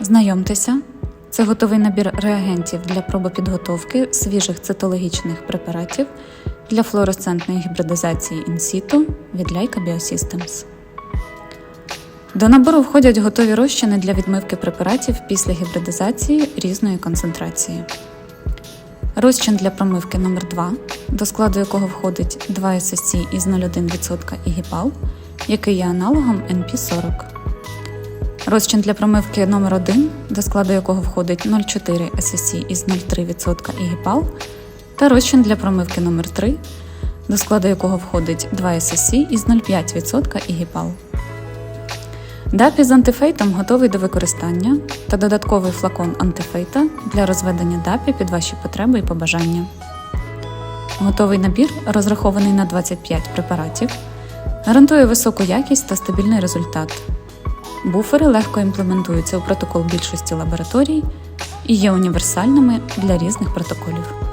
Знайомтеся, це готовий набір реагентів для пробопідготовки свіжих цитологічних препаратів для флуоресцентної гібридизації інсіту від Leica Biosystems. До набору входять готові розчини для відмивки препаратів після гібридизації різної концентрації. Розчин для промивки номер 2 до складу якого входить 2 SSC із 0,1% ігіпал, який є аналогом NP40. Розчин для промивки номер 1 до складу якого входить 0,4 SSC із 0,3% ігіпал, та розчин для промивки номер 3 до складу якого входить 2 SSC із 0,5% ігіпал. Дапі з антифейтом готовий до використання та додатковий флакон антифейта для розведення дапі під ваші потреби і побажання. Готовий набір, розрахований на 25 препаратів, гарантує високу якість та стабільний результат. Буфери легко імплементуються у протокол більшості лабораторій і є універсальними для різних протоколів.